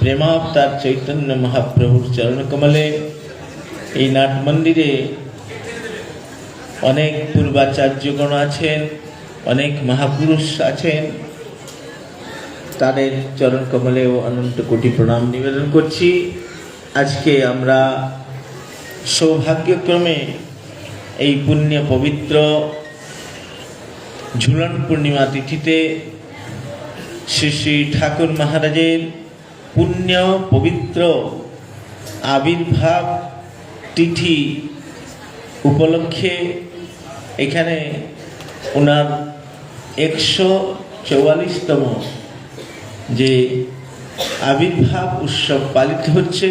প্রেমাবতার চৈতন্য মহাপ্রভুর চরণকমলে এই নাট মন্দিরে অনেক পূর্বাচার্যগণ আছেন, অনেক মহাপুরুষ আছেন। তাদের চরণ কমলেও অনন্ত কোটি প্রণাম নিবেদন করছি। আজকে আমরা সৌভাগ্যক্রমে এই পুণ্য পবিত্র ঝুলন পূর্ণিমা তিথিতে শ্রী শ্রী ঠাকুর মহারাজের পুণ্য পবিত্র আবির্ভাব তিথি উপলক্ষে এখানে ওনার একশো চৌয়াল্লিশতম যে আবির্ভাব উৎসব পালিত হচ্ছে,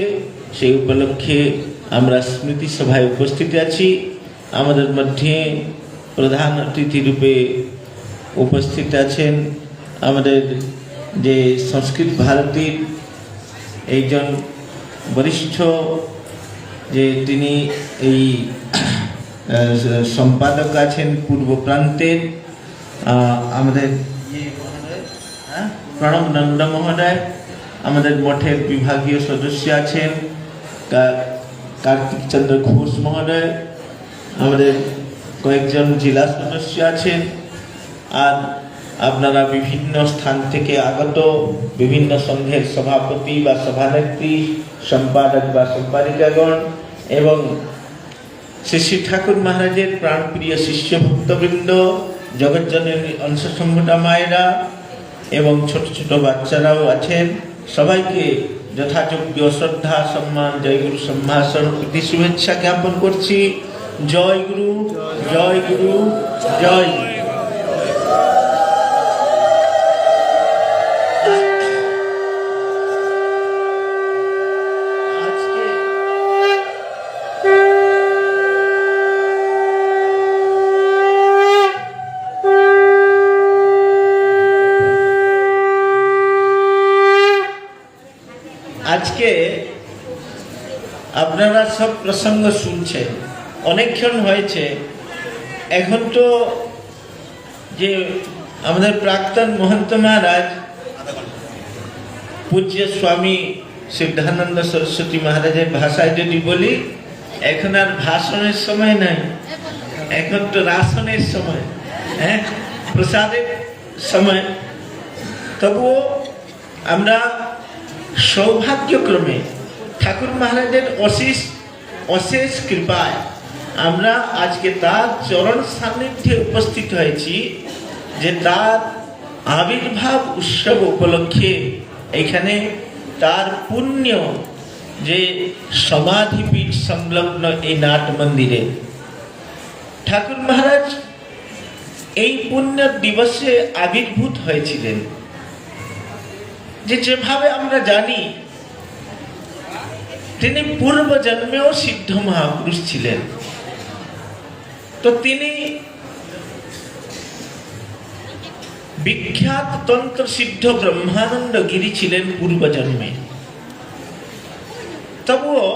সেই উপলক্ষে আমরা স্মৃতি সভায় উপস্থিত আছি। আমাদের মধ্যে প্রধান অতিথি রূপে উপস্থিত আছেন আমাদের যে সংস্কৃত ভারতীর একজন বরিষ্ঠ যে তিনি এই সম্পাদক আছেন পূর্ব প্রান্তের আমাদের ইয়ে হ্যাঁ? প্রণব নন্দ মহোদয়, আমাদের মঠের বিভাগীয় সদস্য আছেন কার্তিক চন্দ্র ঘোষ মহোদয়, আমাদের কয়েকজন জেলা সদস্য আছেন, আর আপনারা বিভিন্ন স্থান থেকে আগত, বিভিন্ন সংঘের সভাপতি বা সভানেত্রী, সম্পাদক বা সম্পাদিকাগণ এবং শ্রী শ্রী ঠাকুর মহারাজের প্রাণপ্রিয় শিষ্য ভক্তবৃন্দ জগজ্জননী অংশ সংগঠা মায়েরা এবং ছোট ছোট বাচ্চারাও আছেন। সবাইকে যথাযোগ্য শ্রদ্ধা, সম্মান, জয়গুরু সম্ভাষণ প্রতি শুভেচ্ছা জ্ঞাপন করছি। জয় গুরু জয় গুরু জয়। গুরু আজকে আজকে আপনারা সব প্রসঙ্গ শুনছে, অনেকক্ষণ হয়েছে। এখন তো যে আমাদের প্রাক্তন মহন্ত মহারাজ পূজ্য স্বামী সিদ্ধানন্দ সরস্বতী মহারাজের ভাষায় যদি বলি, এখন আর ভাষণের সময় নাই। এখন তো রাসনের সময় হ্যাঁ? প্রসাদের সময়। তবুও আমরা সৌভাগ্যক্রমে ঠাকুর মহারাজের অশেষ অশেষ কৃপায় আমরা আজকে তার চরণ সান্নিধ্যে উপস্থিত হয়েছি যে তার আবির্ভাব উৎসব উপলক্ষে এখানে তার পুণ্য যে সমাধিপীঠ সংলগ্ন এই নাট মন্দিরে। ঠাকুর মহারাজ এই পুণ্য দিবসে আবির্ভূত হয়েছিলেন। যে যেভাবে আমরা জানি তিনি পূর্ব জন্মেও সিদ্ধ মহাপুরুষ ছিলেন। তো তিনি বিখ্যাত তন্ত্র সিদ্ধ ব্রহ্মানন্দ গিরি ছিলেন পূর্ব জন্মে। তবুও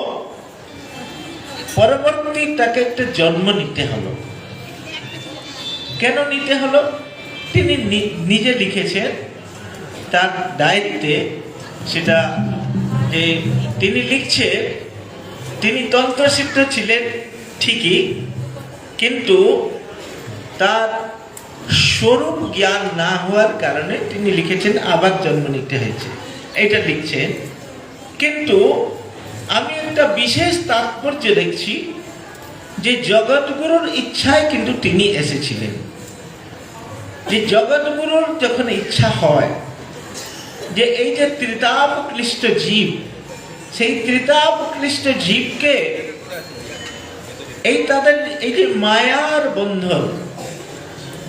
পরবর্তী তাকে একটা জন্ম নিতে হলো। কেন নিতে হলো? তিনি নিজে লিখেছেন, তার ডায়েরিতে সেটা যে তিনি লিখছে, তিনি তন্ত্রসিদ্ধ ছিলেন ঠিকই, কিন্তু তার স্বরূপ জ্ঞান না হওয়ার কারণে তিনি লিখেছেন আবার জন্ম নিতে হয়েছে। এটা লিখছেন। কিন্তু আমি একটা বিশেষ তাৎপর্য দেখছি যে জগৎগুরুর ইচ্ছায় কিন্তু তিনি এসেছিলেন। যে জগৎগুরুর যখন ইচ্ছা হয় যে এই যে ত্রিতাপক্লিষ্ট জীব, সেই ত্রিতাপক্লিষ্ট জীবকে এই তাদের এই যে মায়ার বন্ধন,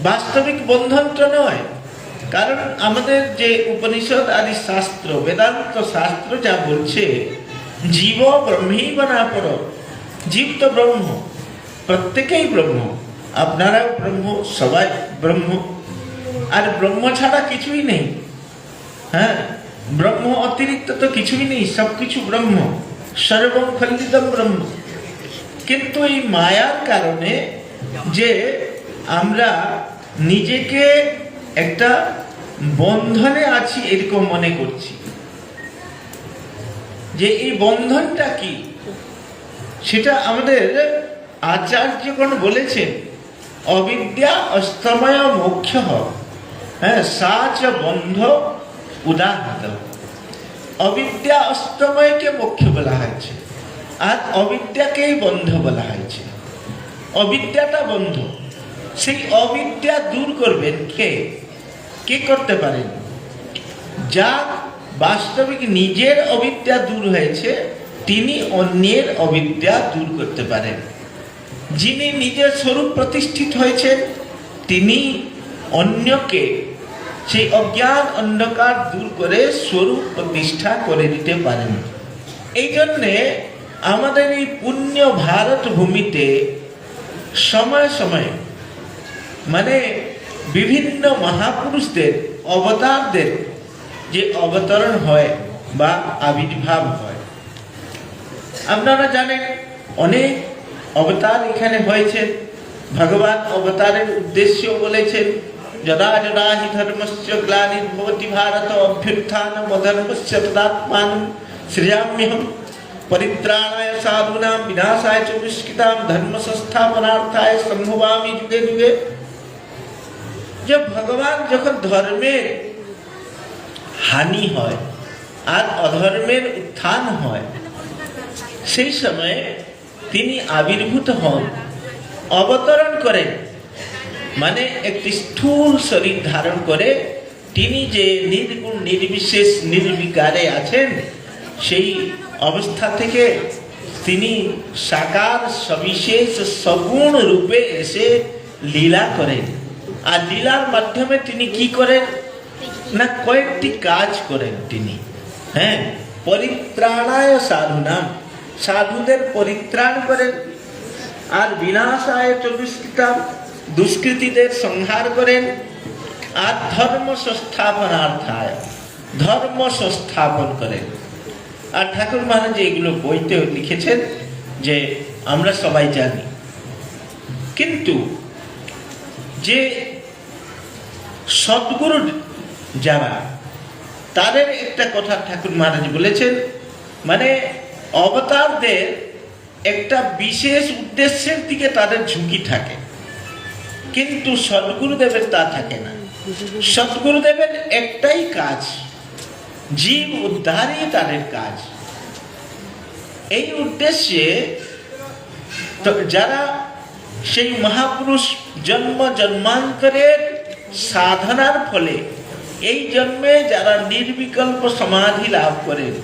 বাস্তবিক বন্ধন তো নয়, কারণ আমাদের যে উপনিষদ আদি শাস্ত্র, বেদান্ত শাস্ত্র যা বলছে, জীব ব্রহ্মেই বনা পর জীব তো ব্রহ্ম, প্রত্যেকেই ব্রহ্ম, আপনারাও ব্রহ্ম, সবাই ব্রহ্ম, আর ব্রহ্ম ছাড়া কিছুই নেই। হ্যাঁ ব্রহ্ম অতিরিক্ত তো কিছুই নেই, সব কিছু ব্রহ্ম। সর্বম খণ্ডিতম ব্রহ্ম। কিন্তু এই মায়ার কারণে যে আমরা নিজেকে একটা বন্ধনে আছি, এরকম মনে করছি। যে এই বন্ধনটা কি? সেটা আমাদের আচার্যগণ বলেছেন, অবিদ্যা অস্তময় মোক্ষ। হ্যাঁ সা চ বন্ধ উদাহরণ। অবিদ্যা অস্তময়কে মোক্ষ বলা হয়েছে, আর অবিদ্যাকেই বন্ধ বলা হয়েছে। অবিদ্যাটা বন্ধ। সেই অবিদ্যা দূর করবেন কে? কে করতে পারেন? যা বাস্তবিক নিজের অবিদ্যা দূর হয়েছে, তিনি অন্যের অবিদ্যা দূর করতে পারেন। যিনি নিজের স্বরূপ প্রতিষ্ঠিত হয়েছেন, তিনি অন্যকে সেই অজ্ঞান অন্ধকার দূর করে স্বরূপ প্রতিষ্ঠা করে দিতে পারেন। এই জন্যে আমাদের এই পুণ্য ভারত ভূমিতে সময় সময় মানে বিভিন্ন মহাপুরুষদের, অবতারদের যে অবতরণ হয় বা আবির্ভাব হয়। আপনারা জানেন, অনেক অবতার এখানে হয়েছে। ভগবান অবতারের উদ্দেশ্য বলেছেন যদা যদা হি ধর্মস্য গ্লানির্ভবতি ভারত অভ্যুত্থান মধর্মস্য তদাত্মান সৃজাম্যহম পরিত্রাণায় সাধুনাম বিনাশায় চ দুষ্কৃতাম ধর্ম সংস্থাপনার্থায় সম্ভবামি যুগে যুগে যে ভগবান যখন ধর্মের হানি হয় আর অধর্মের উত্থান হয় সেই সময়ে তিনি আবির্ভূত হন অবতরণ করেন মানে একটি স্থূল শরীর ধারণ করে তিনি যে নির্গুণ, নির্বিশেষ, নির্বিকারে আছেন, সেই অবস্থা থেকে তিনি সাকার, সবিশেষ, সগুণ রূপে এসে লীলা করেন। আর লীলার মাধ্যমে তিনি কি করেন? না, কয়েকটি কাজ করেন তিনি। হ্যাঁ পরিত্রাণায় সাধুনাম। সাধুদের পরিত্রাণ করেন। আর বিনাশায় চতুষ্কৃতাম। দুষ্কৃতীদের সংহার করেন আর ধর্ম সংস্থাপনার্থায় ধর্ম সংস্থাপন করেন। আর ঠাকুর মহারাজ এগুলো বইতে লিখেছেন যে আমরা সবাই জানি। কিন্তু যে সদ্গুরু যারা, তাদের একটা কথা ঠাকুর মহারাজ বলেছেন মানে অবতারদের একটা বিশেষ উদ্দেশ্যের দিকে তাদের ঝুঁকি থাকে। কিন্তু সদ্গুরুদেবের তা থাকে না। সদ্গুরুদেবের একটাই কাজ, জীব উদ্ধারই তাদের কাজ। এই উদ্দেশ্যে যারা সেই মহাপুরুষ জন্ম জন্মান্তরের সাধনার ফলে এই জন্মে যারা নির্বিকল্প সমাধি লাভ করেন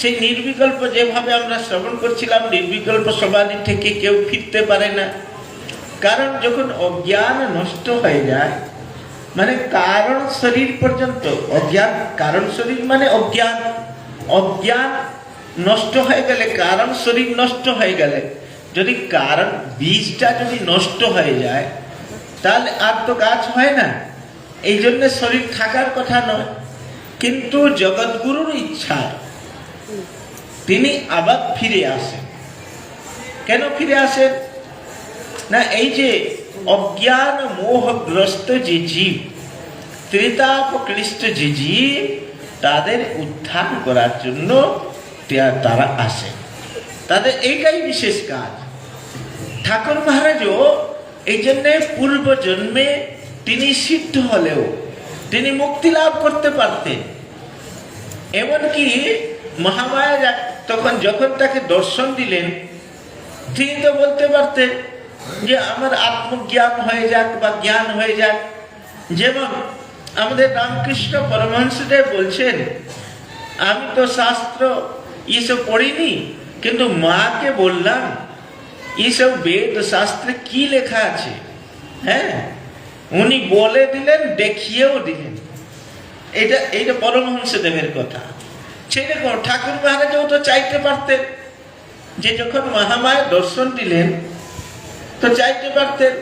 সেই নির্বিকল্প যেভাবে আমরা শ্রবণ করছিলাম, নির্বিকল্প সমাধি থেকে কেউ ফিরতে পারে না। কারণ যখন অজ্ঞান নষ্ট হয়ে যায় মানে কারণ শরীর পর্যন্ত, অজ্ঞান, কারণ শরীর মানে অজ্ঞান। অজ্ঞান নষ্ট হয়ে গেলে, কারণ শরীর নষ্ট হয়ে গেলে, যদি কারণ বীজটা যদি নষ্ট হয়ে যায়, তাহলে আর তো গাছ হয় না। এই জন্য শরীর থাকার কথা নয়। কিন্তু জগৎগুরুর ইচ্ছা, তিনি আবার ফিরে আসেন। কেন ফিরে আসেন? না, এই যে অজ্ঞান মোহগ্রস্ত যে জীব, ত্রিতাপক্লিষ্ট যে জীব, তাদের উত্থান করার জন্য তারা আসে। তাদের এইটাই বিশেষ কাজ। ঠাকুর মহারাজও এই জন্যে পূর্ব জন্মে তিনি সিদ্ধ হলেও, তিনি মুক্তি লাভ করতে পারতেন। এমনকি মহামায়া তখন যখন তাকে দর্শন দিলেন, তিনি তো বলতে পারতেন যে আমার আত্মজ্ঞান হয়ে যাক বা জ্ঞান হয়ে যাক। যেমন আমাদের রামকৃষ্ণ পরমহংসদেব বলছেন, আমি তো শাস্ত্র এসব পড়িনি, কিন্তু মাকে বললাম এসব বেদ শাস্ত্রে কি লেখা আছে? হ্যাঁ? উনি বলে দিলেন, দেখিয়েও দিলেন। এটা, এইটা পরমহংসদেবের কথা। সেরকম ঠাকুর মহারাজও তো চাইতে পারতেন যে যখন মহামায় দর্শন দিলেন তো চাইতে পারতেন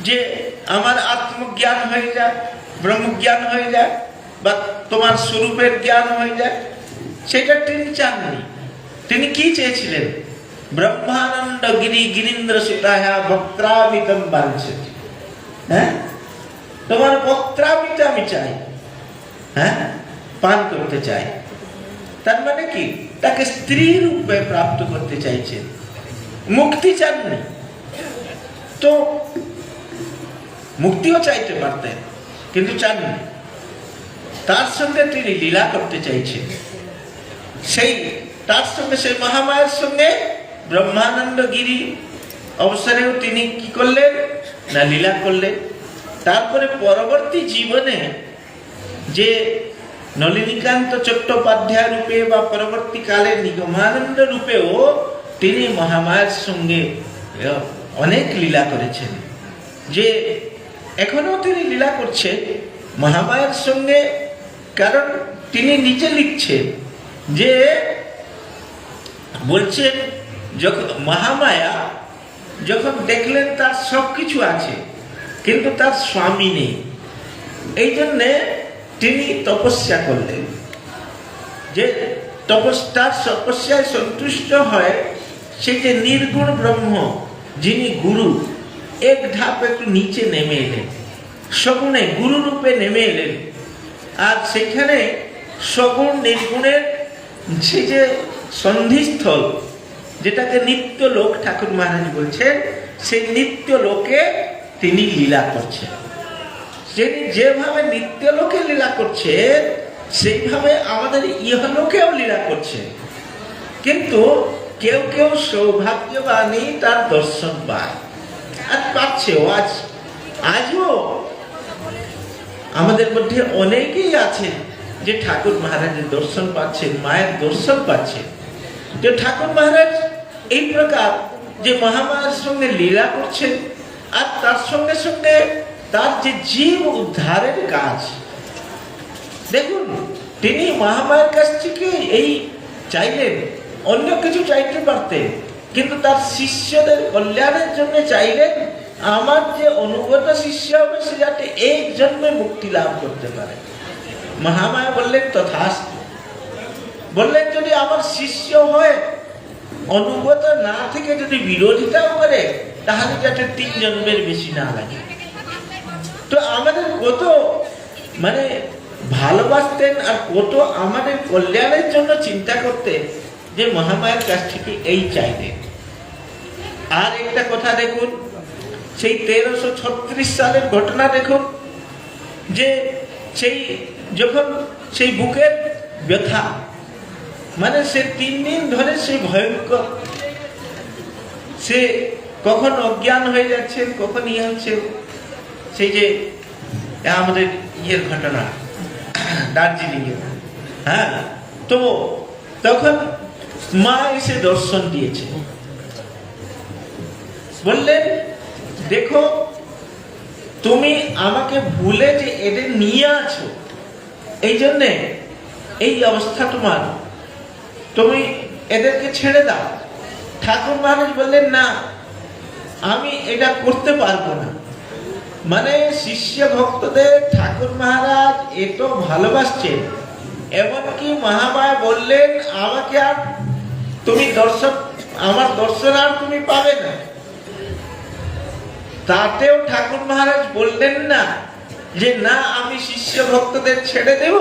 যে আমার আত্মজ্ঞান হয়ে যায়, ব্রহ্মজ্ঞান হয়ে যায়, বা তোমার স্বরূপের জ্ঞান হয়ে যায়। সেটা তিনি চাননি। তিনি কি চেয়েছিলেন? ব্রহ্মানন্দ গিরি গিরীন্দ্র সুতাহা ভক্তামিতম বাঞ্ছতি। হ্যাঁ? তোমার বক্তৃতা আমি চাই। হ্যাঁ? পান করতে চাই। তার মানে কি? তাকে স্ত্রী রূপে প্রাপ্ত করতে চাইছেন। মুক্তি চাননি। তো মুক্তিও চাইতে পারতেন, কিন্তু চাননি। তার সঙ্গে তিনি লীলা করতে চাইছেন। সেই, তার সঙ্গে সেই মহামায়ের সঙ্গে ব্রহ্মানন্দ গিরি অবসরেও তিনি কি করলেন? না, লীলা করলেন। তারপরে পরবর্তী জীবনে যে নলিনীকান্ত চট্টোপাধ্যায় রূপে বা পরবর্তীকালে নিগমানন্দ রূপেও তিনি মহামায়ের সঙ্গে অনেক লীলা করেছেন। যে এখনও তিনি লীলা করছেন। মহামায়ের সঙ্গে কারণ তিনি নিজে লিখছেন যে বলছেন, যখন মহামায়া যখন দেখলেন তার সব কিছু আছে, কিন্তু তার স্বামী নেই। এই জন্যে তিনি তপস্যা করলেন। যে তপস, তার তপস্যায় সন্তুষ্ট হয় সে যে নির্গুণ ব্রহ্ম যিনি গুরু, এক ধাপ একটু নিচে নেমে এলেন। সগুণে গুরু রূপে নেমে এলেন। আর সেখানে সগুণ নির্গুণের সে যে সন্ধিস্থল, যেটাকে নিত্য লোক ঠাকুর মহারাজ বলছেন, সেই নিত্য লোকে তিনি লীলা করছেন। যিনি যেভাবে নিত্য লোকে লীলা করছেন, সেইভাবে আমাদের ইহলোকেও লীলা করছেন। কিন্তু কেউ কেউ সৌভাগ্যবানই তার দর্শন পায়। আর পাচ্ছেও আজ। আজও আমাদের মধ্যে অনেকেই আছে যে ঠাকুর মহারাজের দর্শন পাচ্ছেন, মায়ের দর্শন পাচ্ছেন। যে ঠাকুর মহারাজ এই প্রকার যে মহামায়ের সঙ্গে লীলা করছেন, আর তার সঙ্গে সঙ্গে তার যে জীব উদ্ধারের কাজ। দেখুন, তিনি মহামায়ের কাছ থেকে এই চাইলেন অন্য কিছু চাইতে পারতেন কিন্তু তার শিষ্যদের কল্যাণের জন্য চাইলেন, আমার যে অনুগত শিষ্য হবে, সে যাতে এই জন্মে মুক্তি লাভ করতে পারে। মহামায়া বললেন, তথাস্তু। বললেন, যদি আমার শিষ্য হয়, অনুগত না থেকে যদি বিরোধিতাও করে, তাহলে যাতে তিন জন্মের বেশি না লাগে। তো আমাদের কত মানে ভালোবাসতেন আর কত আমাদের কল্যাণের জন্য চিন্তা করতেন যে মহামায়ের কাছ থেকে এই চাইলেন আর একটা কথা দেখুন, সেই তেরোশো ছত্রিশ সালের ঘটনা দেখুন, যে সেই যখন সেই বুকের ব্যথা মানে সে তিন দিন ধরে সে ভয়ঙ্কর, সে কখন অজ্ঞান হয়ে যাচ্ছে কখন ইয়ে হচ্ছে সেই যে আমাদের ইয়ের ঘটনা দার্জিলিং এর হ্যাঁ তো তখন মা এসে দর্শন দিয়েছে। বললেন, দেখো, তুমি আমাকে ভুলে যে এদের নিয়ে আছো, এই জন্যে এই অবস্থা তোমার। তুমি এদেরকে ছেড়ে দাও। ঠাকুর মহারাজ বললেন, না, আমি এটা করতে পারব না। মানে শিষ্য ভক্তদের ঠাকুর মহারাজ এত ভালোবাসছেন, এমনকি মহামায়া বললেন, আমাকে আর তুমি দর্শন আমার দর্শন আর তুমি পাবে না। তাতেও ঠাকুর মহারাজ বললেন না যে, না, আমি শিষ্য ভক্তদের ছেড়ে দেব।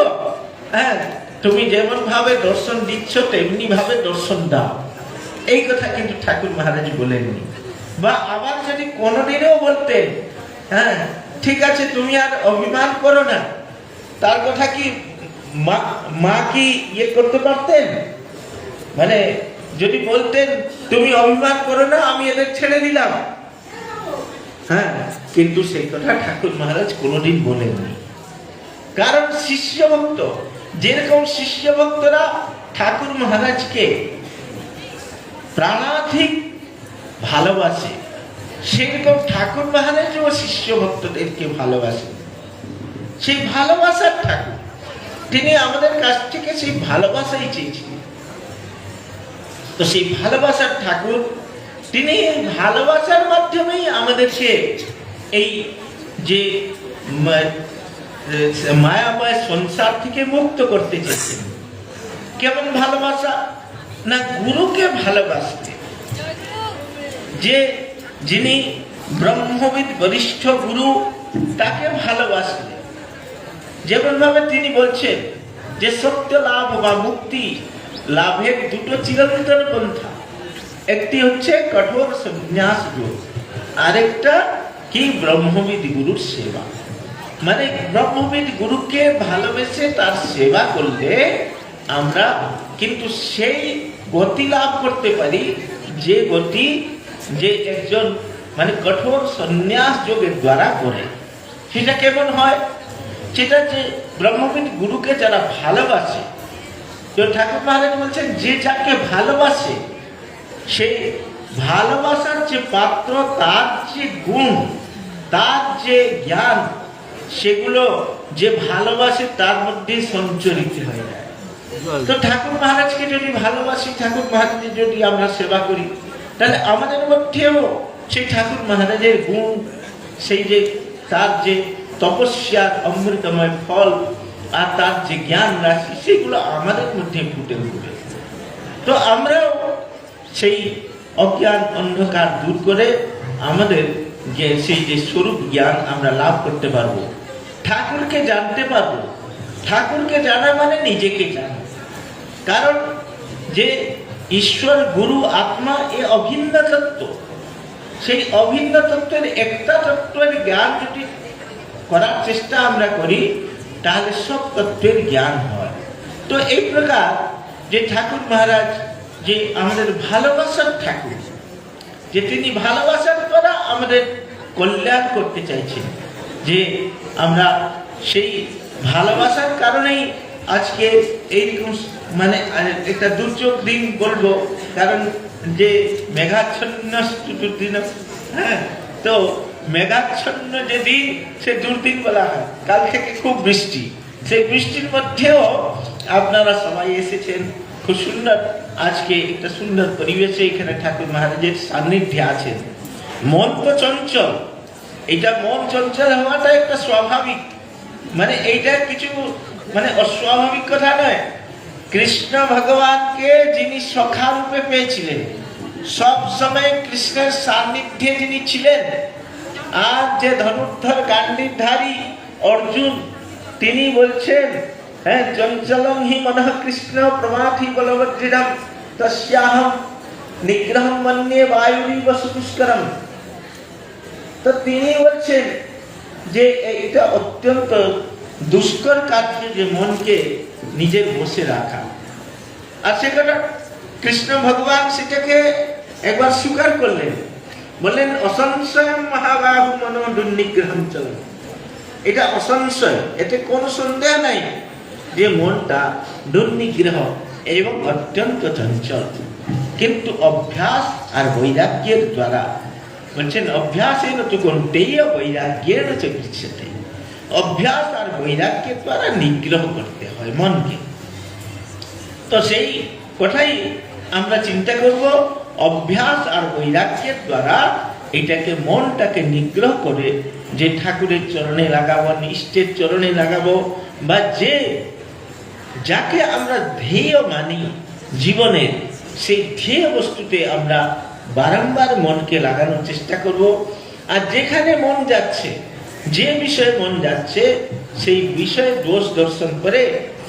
হ্যাঁ তুমি যেমন ভাবে দর্শন দিচ্ছ, তেমনি ভাবে দর্শন দাও। এই কথা কিন্তু ঠাকুর মহারাজ বলেননি। বা আবার যদি কোনোদিনও বলতেন হ্যাঁ ঠিক আছে, তুমি আর অভিমান করো না। তার কথা কি মা কি ইয়ে করতে পারতেন? মানে যদি বলতেন, তুমি অভিমান করো না, আমি এদের ছেড়ে দিলাম। হ্যাঁ কিন্তু সেই কথা ঠাকুর মহারাজ কোনোদিন বলেননি। কারণ শিষ্য ভক্ত যেরকম শিষ্য ভক্তরা ঠাকুর মহারাজকে প্রাণাধিক ভালোবাসে, সেরকম ঠাকুর মহারাজও শিষ্য ভক্তদেরকে ভালোবাসে। সেই ভালোবাসার ঠাকুর, তিনি আমাদের কাছ থেকে সেই ভালোবাসাই চেয়েছিলেন। তো সেই ভালোবাসার ঠাকুর, তিনি ভালোবাসার মাধ্যমেই আমাদেরকে এই যে মায়াময় সংসার থেকে মুক্ত করতে চেয়েছেন। কেমন ভালোবাসা? না গুরুকে ভালোবাসতে। যে যিনি ব্রহ্মবিদ, বরিষ্ঠ গুরু, তাকে ভালোবাসলে যেমন ভাবে তিনি বলছেন যে সত্য লাভ বা মুক্তি লাভের দুটো চিরন্তন পন্থা। একটি হচ্ছে কঠোর সন্ন্যাস যোগ আরেকটা কি ব্রহ্মবিদ গুরুর সেবা। মানে ব্রহ্মবিদ গুরুকে ভালোবেসে তার সেবা করলে আমরা কিন্তু সেই গতি লাভ করতে পারি, যে গতি যে একজন মানে কঠোর সন্ন্যাস যোগের দ্বারা করে। সেটা কেমন হয়? সেটা যে ব্রহ্মবিদ গুরুকে যারা ভালোবাসে তো ঠাকুর মহারাজ বলছেন, যে যাকে ভালোবাসে সেই ভালোবাসার যে পাত্র, তার যে গুণ, তার যে জ্ঞান, সেগুলো যে ভালোবাসে, তার মধ্যে সঞ্চরিত হয়ে যায়। তো ঠাকুর মহারাজকে যদি ভালোবাসি, ঠাকুর মহারাজের যদি আমরা সেবা করি, তাহলে আমাদের মধ্যেও সেই ঠাকুর মহারাজের গুণ, সেই যে, তার যে তপস্যার অমৃতময় ফল আর তার যে জ্ঞান রাশি, সেগুলো আমাদের মধ্যে ফুটে উঠবে। তো আমরাও সেই অজ্ঞান অন্ধকার দূর করে আমাদের যে, সেই যে স্বরূপ জ্ঞান আমরা লাভ করতে পারব। ঠাকুরকে জানতে পারব। ঠাকুরকে জানা মানে নিজেকে জানা। কারণ যে ঈশ্বর, গুরু, আত্মা, এ অভিন্ন তত্ত্ব। সেই অভিন্ন তত্ত্বের একটা তত্ত্বের জ্ঞান যদি করার চেষ্টা আমরা করি তাহলে সব তত্ত্বের জ্ঞান হয়। তো এই প্রকার যে ঠাকুর মহারাজ, যে আমাদের ভালোবাসার ঠাকুর, যে তিনি ভালোবাসার দ্বারা আমাদের কল্যাণ করতে চাইছেন, যে আমরা সেই ভালোবাসার কারণেই আজকে এইরকম মানে একটা দুর্যোগ দিন বলব, কারণ যে মেঘাচ্ছন্ন হ্যাঁ তো মেঘাচ্ছন্ন যে দিন সে দুর্দিন বলা হয়, কাল থেকে খুব বৃষ্টি। সেই বৃষ্টির মধ্যেও আপনারা সবাই এসেছেন। খুব সুন্দর আজকে একটা সুন্দর পরিবেশে এখানে ঠাকুর মহারাজের সান্নিধ্যে আছেন। মন তো চঞ্চল। এটা মন চঞ্চল হওয়াটা একটা স্বাভাবিক। মানে এইটা কিছু মানে অস্বাভাবিক কথা নয়। কৃষ্ণ ভগবানকে যিনি সখা রূপে পেয়েছিলেন, সব সময় কৃষ্ণের সান্নিধ্যে যিনি ছিলেন। আর যে ধনুর্ধর গান্ডীধারী অর্জুন, তিনি বলছেন হ্যাঁ চঞ্চলং হি মনঃ কৃষ্ণ প্রমাথি বলবদ্রিণম তস্যাহম নিগ্রহম মন্যে বায়ুরিব সুপুষ্করম। তো তিনি বলছেন যে এটা অত্যন্ত দুষ্কর কার্য যে মনকে নিজের বসে রাখা। আর সেটা কৃষ্ণ ভগবান সেটাকে একবার স্বীকার করলেন। বললেন অসংশয় মহাবাহু মন দুর্নিগ্রহম চলন এটা অসংশয় এতে কোনো সন্দেহ নাই যে মনটা দুর্নিগ্রহ এবং অত্যন্ত চঞ্চল কিন্তু অভ্যাস আর বৈরাগ্যের দ্বারা বলছেন অভ্যাসের তো কোনটেই বৈরাগ্যের চিকিৎসাতে অভ্যাস আর বৈরাগ্যের দ্বারা নিগ্রহ করতে হয় মনকে তো সেই কথাই আমরা চিন্তা করব অভ্যাস আর বৈরাগ্যের দ্বারা এটাকে মনটাকে নিগ্রহ করে যে ঠাকুরের চরণে লাগাবো ইষ্টের চরণে লাগাবো, বা যে যাকে আমরা ধ্যেয় মানি জীবনের, সেই ধ্যেয় বস্তুতে আমরা বারংবার মনকে লাগানোর চেষ্টা করব। আর যেখানে মন যাচ্ছে, যে বিষয়ে মন যাচ্ছে, সেই বিষয়ে দোষ দর্শন করে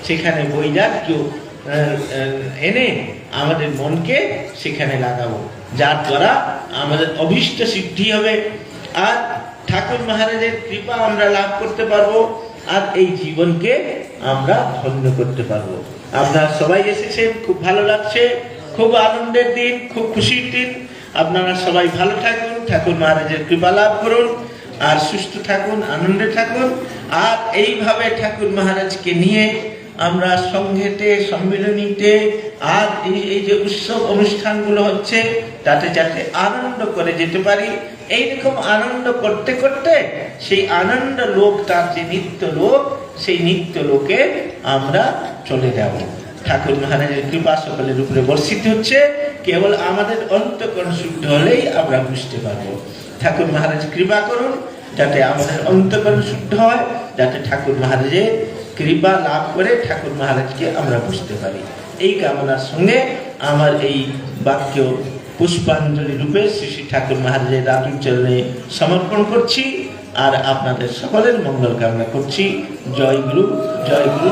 সেখানে বৈরাগ্য এনে আমাদের মনকে সেখানে লাগাবো, যার দ্বারা আমাদের অভীষ্ট সিদ্ধি হবে। আর ঠাকুর মহারাজের কৃপা আমরা লাভ করতে পারব, আর এই জীবনকে আমরা ধন্য করতে পারব। আপনারা সবাই এসেছেন, খুব ভালো লাগছে, খুব আনন্দের দিন, খুব খুশির দিন। আপনারা সবাই ভালো থাকুন, ঠাকুর মহারাজের কৃপা লাভ করুন, আর সুস্থ থাকুন, আনন্দে থাকুন। আর এইভাবে ঠাকুর মহারাজকে নিয়ে আমরা সংঘেতে, সম্মিলনীতে আর এই যে উৎসব অনুষ্ঠানগুলো হচ্ছে, তাতে যাতে আনন্দ করে যেতে পারি, এইরকম আনন্দ করতে করতে সেই আনন্দ লোক, তার যে নিত্য লোক, সেই নিত্য লোকে আমরা চলে যাব। ঠাকুর মহারাজের কৃপা সকলের উপরে বর্ষিত হচ্ছে, কেবল আমাদের অন্তকরণ শুদ্ধ হলেই আমরা বুঝতে পারব। ঠাকুর মহারাজ কৃপা করুন, যাতে আমাদের অন্তকরণ শুদ্ধ হয়, যাতে ঠাকুর মহারাজের কৃপা লাভ করে ঠাকুর মহারাজকে আমরা বুঝতে পারি। এই কামনার সঙ্গে আমার এই বাক্য পুষ্পাঞ্জলি রূপে শ্রী শ্রী ঠাকুর মহারাজের রাতুর চরণে সমর্পণ করছি আর আপনাদের সকলের মঙ্গল কামনা করছি। জয় গুরু জয় গুরু।